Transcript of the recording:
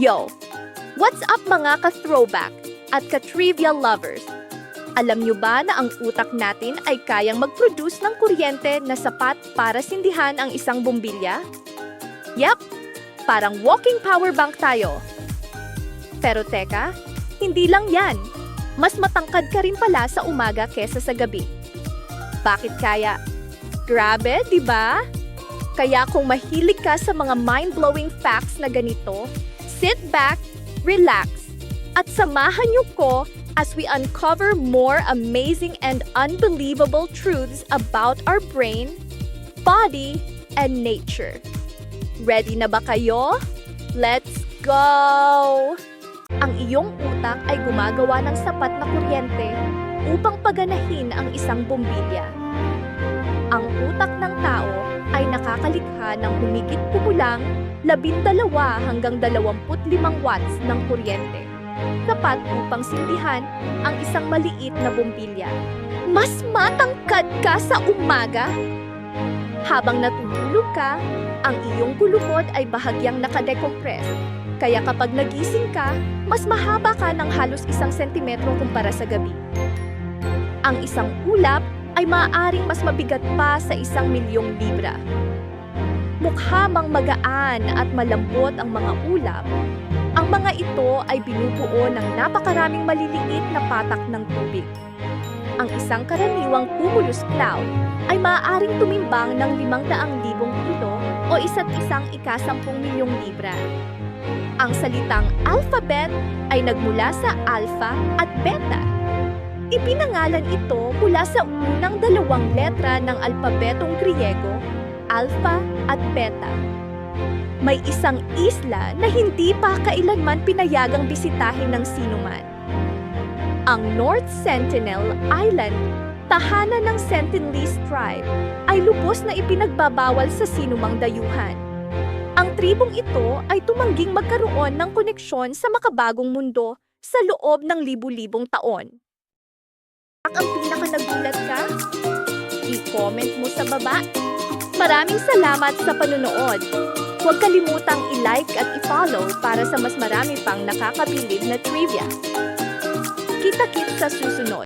Yo! What's up mga ka-throwback at ka-trivia lovers? Alam nyo ba na ang utak natin ay kayang mag-produce ng kuryente na sapat para sindihan ang isang bombilya? Yep, parang walking power bank tayo. Pero teka, hindi lang yan. Mas matangkad ka rin pala sa umaga kesa sa gabi. Bakit kaya? Grabe, di ba? Kaya kung mahilig ka sa mga mind-blowing facts na ganito, sit back, relax, at samahan niyo ko as we uncover more amazing and unbelievable truths about our brain, body, and nature. Ready na ba kayo? Let's go! Ang iyong utak ay gumagawa ng sapat na kuryente upang paganahin ang isang bombilya. Ang utak ng tao ay nakakalikha ng humigit kumulang 12 hanggang 25 watts ng kuryente. Sapat upang sindihan ang isang maliit na bombilya. Mas matangkad ka sa umaga? Habang natutulog ka, ang iyong gulukod ay bahagyang nakadekompress. Kaya kapag nagising ka, mas mahaba ka ng halos isang sentimetro kumpara sa gabi. Ang isang ulap ay maaaring mas mabigat pa sa isang milyong libra. Mukha magaan at malambot ang mga ulap, ang mga ito ay binubuo ng napakaraming maliliit na patak ng tubig. Ang isang karaniwang cumulus cloud ay maaaring tumimbang ng 500,000 kilo o isa't isang ikasampung milyong libra. Ang salitang alphabet ay nagmula sa alpha at beta. Ipinangalan ito mula sa unang dalawang letra ng alpabetong Griego, alpha at beta. May isang isla na hindi pa kailanman pinayagang bisitahin ng sinuman. Ang North Sentinel Island, tahanan ng Sentinelese tribe, ay lubos na ipinagbabawal sa sinumang dayuhan. Ang tribong ito ay tumangging magkaroon ng koneksyon sa makabagong mundo sa loob ng libu-libong taon. Ak ang pinaka nagulat ka? I-comment mo sa baba. Maraming salamat sa panunood. Huwag kalimutang i-like at i-follow para sa mas marami pang nakakabilib na trivia. Kita-kit sa susunod.